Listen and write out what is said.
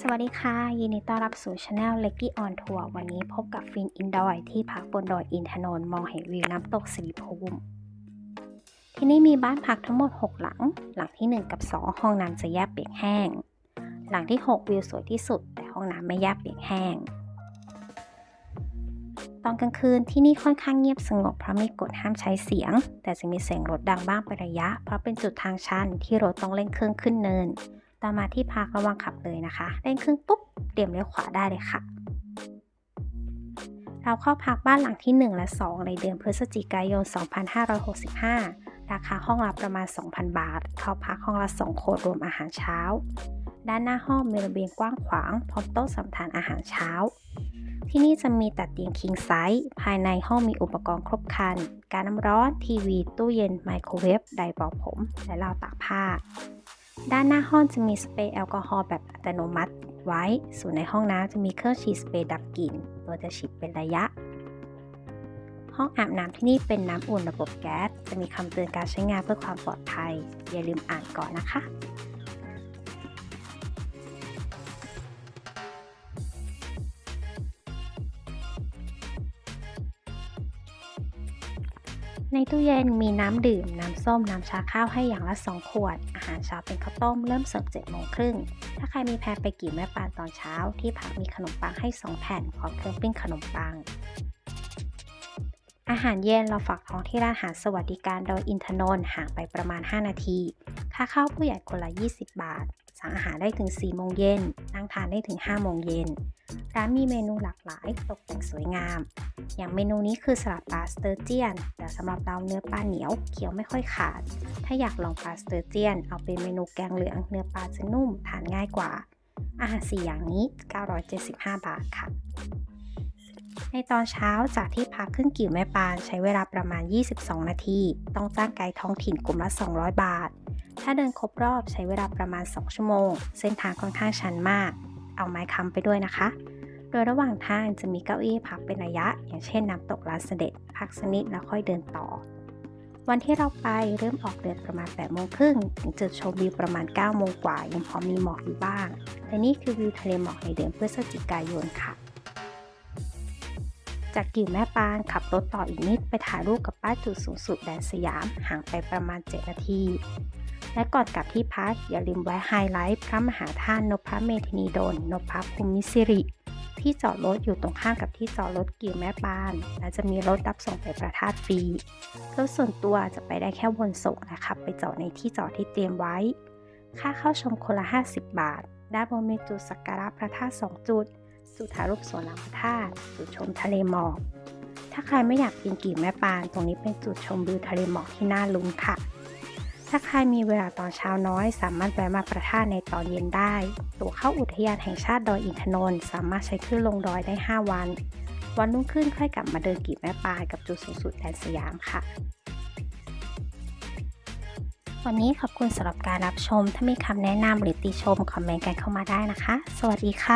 สวัสดีค่ะ ยินดีต้อนรับสู่ช anel l e g g y on Tour วันนี้พบกับฟินอินดอยที่พักบนดอยอินทนนท์มองเห็นวิวน้ำตกสิริภูมิ ที่นี่มีบ้านพักทั้งหมด 6 หลัง หลังที่ 1 กับ 2 ห้องน้ำจะแยกเปียกแห้ง หลังที่ 6 วิวสวยที่สุด แต่ห้องน้ำไม่แยกเปียกแห้ง ตอนกลางคืนที่นี่ค่อนข้างเงียบสงบเพราะมีกฎห้ามใช้เสียง แต่จะมีเสียงรถดังบ้างเป็นระยะ เพราะเป็นจุดทางชันที่รถต้องเร่งเครื่องขึ้นเนิน ตามมาที่พักระวังขับเลยนะคะเร่งเครื่องปุ๊บเตรียมเลี้ยวขวาได้เลยค่ะ เราเข้าพักบ้านหลังที่ 1 และ 2 ในเดือนพฤศจิกายน 2565 ราคาห้องละประมาณ 2,000 บาท เข้าพักห้องละ 2 คนรวมอาหารเช้า ด้านหน้าห้องมีระเบียงกว้างขวาง พร้อมโต๊ะสำทานอาหารเช้าที่นี่จะมีตัดเตียง king size ภายในห้องมีอุปกรณ์ครบครัน การน้ำร้อน ทีวี ตู้เย็น ไมโครเวฟ ไดร์เป่าผม และราวตากผ้า ด้านหน้าห้องจะมีสเปรย์แอลกอฮอล์แบบอัตโนมัติไว้ ส่วนในห้องน้ำจะมีเครื่องฉีดสเปรย์ดับกลิ่น โดยจะฉีดเป็นระยะ ห้องอาบน้ำที่นี่เป็นน้ำอุ่นระบบแก๊ส จะมีคำเตือนการใช้งานเพื่อความปลอดภัย อย่าลืมอ่านก่อนนะคะ ในตู้เย็นมีน้ำดื่ม น้ำส้ม น้ำชาข้าวให้อย่างละ 2 ขวด อาหารเช้าเป็นข้าวต้ม เริ่มเสิร์ฟ7โมงครึ่ง ถ้าใครมีแพลนไปกี่แม่ปานตอนเช้า ที่พักมีขนมปังให้ 2 แผ่นพร้อมเครื่องปิ้งขนมปัง อาหารเย็นเราฝากท้องที่ร้านอาหารสวัสดิการโดยอินทนนท์ห่างไปประมาณ 5 นาที ค่าเข้าผู้ใหญ่คนละ 20 บาท สั่งอาหารได้ถึง 4 โมงเย็น นั่งทานได้ถึง 5 โมงเย็น ร้านมีเมนูหลากหลายตกแต่งสวยงาม อย่างเมนูนี้คือสลัดปลาสเตอร์เจียน แต่สำหรับเราเนื้อปลาเหนียวเคี้ยวไม่ค่อยขาด ถ้าอยากลองปลาสเตอร์เจียน เอาเป็นเมนูแกงเหลืองเนื้อปลาจะนุ่มทานง่ายกว่า อาหารสี่อย่างนี้ 975 บาทค่ะ ในตอนเช้าจากที่พักขึ้นกิ่วแม่ปานใช้เวลาประมาณ 22 นาที ต้องจ้างไกด์ท้องถิ่นกลุ่มละ 200 บาทถ้าเดินครบรอบใช้เวลาประมาณ 2 ชั่วโมง เส้นทางค่อนข้างชันมาก เอาไม้ค้ำไปด้วยนะคะ โดยระหว่างทางจะมีเก้าอี้พักเป็นระยะ อย่างเช่นน้ำตกลานเสด็จ พักสนิดแล้วค่อยเดินต่อ วันที่เราไปเริ่มออกเดินประมาณ8โมงครึ่งถึงจุดชมวิวประมาณ9โมงกว่ายังพอมีหมอกอยู่บ้าง และนี่คือวิวทะเลหมอกในเดือนพฤศจิกายนค่ะจากกิ่วแม่ปานขับรถต่ออีกนิดไปถ่ายรูปกับป้ายจุดสูงสุดแดนสยามห่างไปประมาณ 7 นาที และก่อนกลับที่พักอย่าลืมแวะไฮไลท์พระมหาธาตุนพเมธินีโดลนพภูมิสิริ ที่จอดรถอยู่ตรงข้ามกับที่จอดรถกิ่วแม่ปาน และจะมีรถรับส่งไปประทาดฟรีรถส่วนตัวจะไปได้แค่วนส่งนะครับไปจอดในที่จอดที่เตรียมไว้ ค่าเข้าชมคนละ 50 บาท ด้านบนมีจุดสักการะพระธาตุ2จุด จุดถ่ายรูปสวนหน้ำพระธาตุจุดชมทะเลหมอกถ้าใครไม่อยากปีนกิ่วแม่ปาน ตรงนี้เป็นจุดชมวิวทะเลหมอกที่น่าลุ้นค่ะ ถ้าใครมีเวลาตอนเช้าน้อย สามารถแวะมาประท่าในตอนเย็นได้ ตั๋วเข้าอุทยานแห่งชาติดอยอินทนนท์สามารถใช้ขึ้นลงดอยได้ 5 วัน วันรุ่งขึ้นค่อยกลับมาเดินกีบแม่ปลายกับจุดสูงสุดแดนสยามค่ะ วันนี้ขอบคุณสำหรับการรับชม ถ้ามีคำแนะนำหรือติชม คอมเมนต์กันเข้ามาได้นะคะ สวัสดีค่ะ